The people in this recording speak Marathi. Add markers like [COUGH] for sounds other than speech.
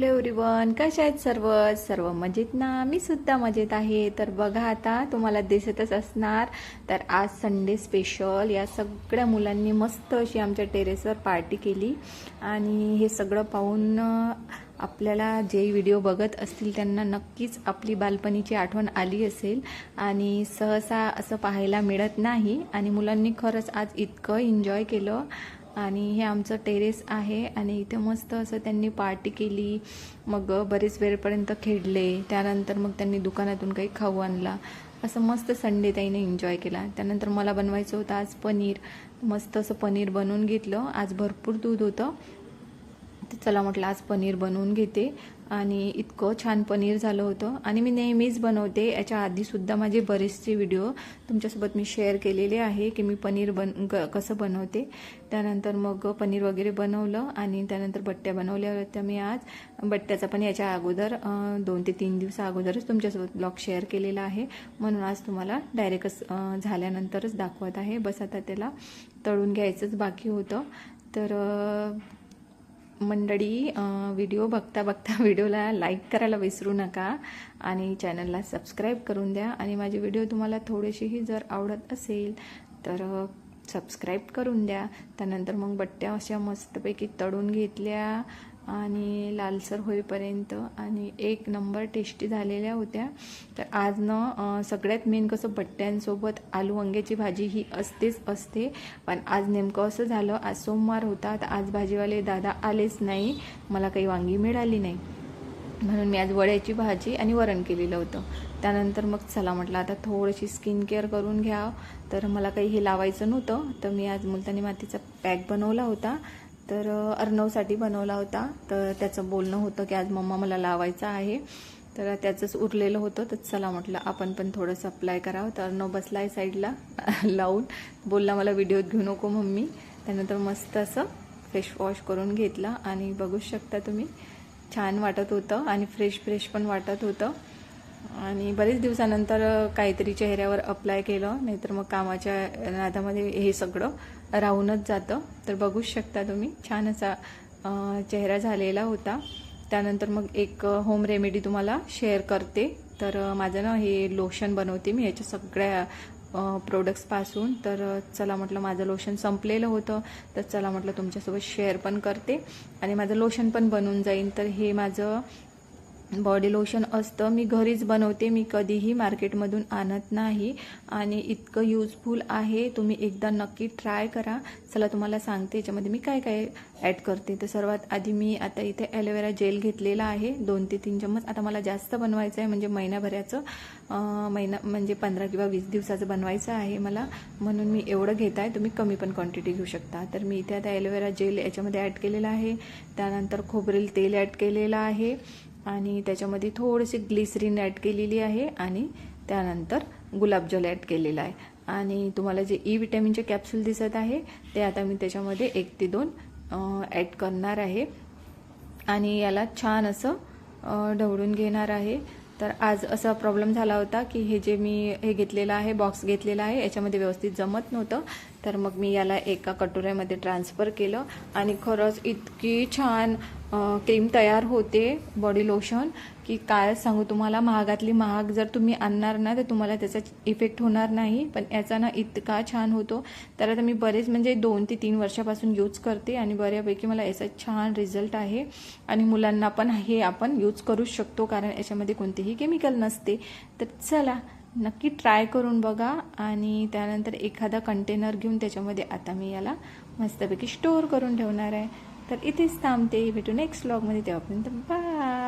हॅलो एव्हरीवन कशा आहेत सर्व? सर्व मजेत ना? मी सुद्धा मजेत आहे. तर बघा आता तुम्हाला दिसतच असणार. तर आज संडे स्पेशल या सगळ्या मुलांनी मस्त अशी आमच्या टेरेसवर पार्टी केली. आणि हे सगळं पाहून आपल्याला जे व्हिडिओ बघत असतील त्यांना नक्कीच आपली बालपणीची आठवण आली असेल. आणि सहसा असं पाहायला मिळत नाही. आणि मुलांनी खरंच आज इतकं एन्जॉय केलं. आणि हे आमचं टेरेस आहे आणि इथे मस्त असं त्यांनी पार्टी केली. मग बरेच वेळपर्यंत खेळले. त्यानंतर मग त्यांनी दुकानातून काही खाऊ आणला. असं मस्त संडे त्याने एन्जॉय केला. त्यानंतर मला बनवायचं होतं आज पनीर. मस्त असं पनीर बनवून घेतलं. आज भरपूर दूध होतं. चला म्हटलं आज पनीर बनवून घेते. आणि इतकं छान पनीर झालं होतं. आणि मी नेहमीच बनवते. याच्या आधीसुद्धा माझे बरेचसे व्हिडिओ तुमच्यासोबत मी शेअर केलेले आहे की मी पनीर बन ग कसं बनवते. त्यानंतर मग पनीर वगैरे बनवलं आणि त्यानंतर बट्ट्या बनवल्या होत्या मी आज. बट्ट्याचा पण याच्या अगोदर दोन ते तीन दिवसा अगोदरच तुमच्यासोबत ब्लॉग शेअर केलेला आहे. म्हणून आज तुम्हाला डायरेक्टच झाल्यानंतरच दाखवत आहे. बस आता त्याला तळून घ्यायचंच बाकी होतं. तर मंडळी व्हिडिओ बघता बघता [LAUGHS] व्हिडिओला लाईक करायला विसरू नका आणि चॅनलला सबस्क्राईब करून द्या. आणि माझे व्हिडिओ तुम्हाला थोडेसेही जर आवडत असेल तर सबस्क्राईब करून द्या. त्यानंतर मग बट्ट्या अशा मस्तपैकी तळून घेतल्या. आणि लालसर होईपर्यंत आणि एक नंबर टेस्टी झालेल्या होत्या. तर आज न सगळ्यात मेन कसं बट्ट्यांसोबत आलू वांग्याची भाजी ही असतेच असते. पण आज नेमकं असं झालं आज सोमवार होता तर आज भाजीवाले दादा आलेच नाही. मला काही वांगी मिळाली नाही. म्हणून मी आज वड्याची भाजी आणि वरण केलेलं होतं. त्यानंतर मग चला म्हटलं आता थोडीशी स्किन केअर करून घ्या. तर मला काही हे लावायचं नव्हतं. तर मी आज मुलतानी मातीचा पॅक बनवला होता. तर अर्णवसाठी बनवला होता. तर त्याचं बोलणं होतं की आज मम्मा मला लावायचं आहे. तर त्याचंच उरलेलं होतं. तर चला म्हटलं आपण पण थोडंसं अप्लाय करावं. तर अर्णव बसला आहे साईडला लावून. बोलला मला व्हिडिओत घेऊ नको मम्मी. त्यानंतर मस्त असं फेस वॉश करून घेतला. आणि बघू शकता तुम्ही छान वाटत होतं. आणि फ्रेश फ्रेश पण वाटत होतं. आणि बरेच दिवसानंतर काहीतरी चेहऱ्यावर अप्लाय केलं नाहीतर मग कामाच्या नादामध्ये हे सगळं राहूनच जातं. तर बघूच शकता तुम्ही छान असा चेहरा झालेला होता. त्यानंतर मग एक होम रेमेडी तुम्हाला शेअर करते. तर माझं ना हे लोशन बनवते मी याच्या सगळ्या प्रोडक्ट्सपासून तर चला म्हटलं माझं लोशन संपलेलं होतं. तर चला म्हटलं तुमच्यासोबत शेअर पण करते. आणि माझं लोशन पण बनून जाईल तर हे माझं बॉडी लोशन असतं मी घरीच बनवते मी कधीही मार्केटमधून आणत नाही. आणि इतकं यूजफुल आहे तुम्ही एकदा नक्की ट्राय करा. चला तुम्हाला सांगते याच्यामध्ये मी काय काय ॲड करते. तर सर्वात आधी मी आता इथे ॲलोवेरा जेल घेतलेला आहे. दोन ते तीन चम्मच. आता मला जास्त बनवायचं आहे म्हणजे महिनाभराचं महिना म्हणजे पंधरा किंवा वीस दिवसाचं बनवायचं आहे मला. म्हणून मी एवढं घेत आहे तुम्ही कमी पण क्वांटिटी घेऊ शकता. तर मी इथे आता ॲलोवेरा जेल याच्यामध्ये ॲड केलेलं आहे. त्यानंतर खोबरेल तेल ॲड केलेलं आहे. आणि त्याच्यामध्ये थोडीशी ग्लिसरीन ॲड केलेली आहे आणि त्यानंतर गुलाबजल ॲड केलेला आहे. आणि तुम्हाला जे ई विटॅमिनचे कॅप्सूल दिसत आहे ते आता मी त्याच्यामध्ये एक ते दोन ॲड करणार आहे. आणि याला छान असं ढवळून घेणार आहे. तर आज असा प्रॉब्लेम झाला होता की हे जे मी हे घेतलेलं आहे बॉक्स घेतलेला आहे याच्यामध्ये व्यवस्थित जमत नव्हतं. तर मग मी याला एका कटोऱ्यामध्ये ट्रान्सफर केलं आणि खरंच इतकी छान क्रीम तयार होते बॉडी लोशन की काय सांगू तुम्हाला महागातली महाग जर तुम्ही आणणार ना तर तुम्हाला त्याचा इफेक्ट होणार नाही. पण याचा ना इतका छान होतो. तर आता मी बरेच म्हणजे दोन ते तीन वर्षापासून यूज करते आणि बऱ्यापैकी मला याचा छान रिझल्ट आहे. आणि मुलांना पण हे आपण यूज करूच शकतो कारण याच्यामध्ये कोणतेही केमिकल नसते. तर चला नक्की ट्राय करून बघा. आणि त्यानंतर एखादा कंटेनर घेऊन त्याच्यामध्ये आता मी याला मस्तपैकी स्टोअर करून ठेवणार आहे. तर इथेच थांबते. भेटू नेक्स्ट ब्लॉगमध्ये तेव्हापर्यंत बाय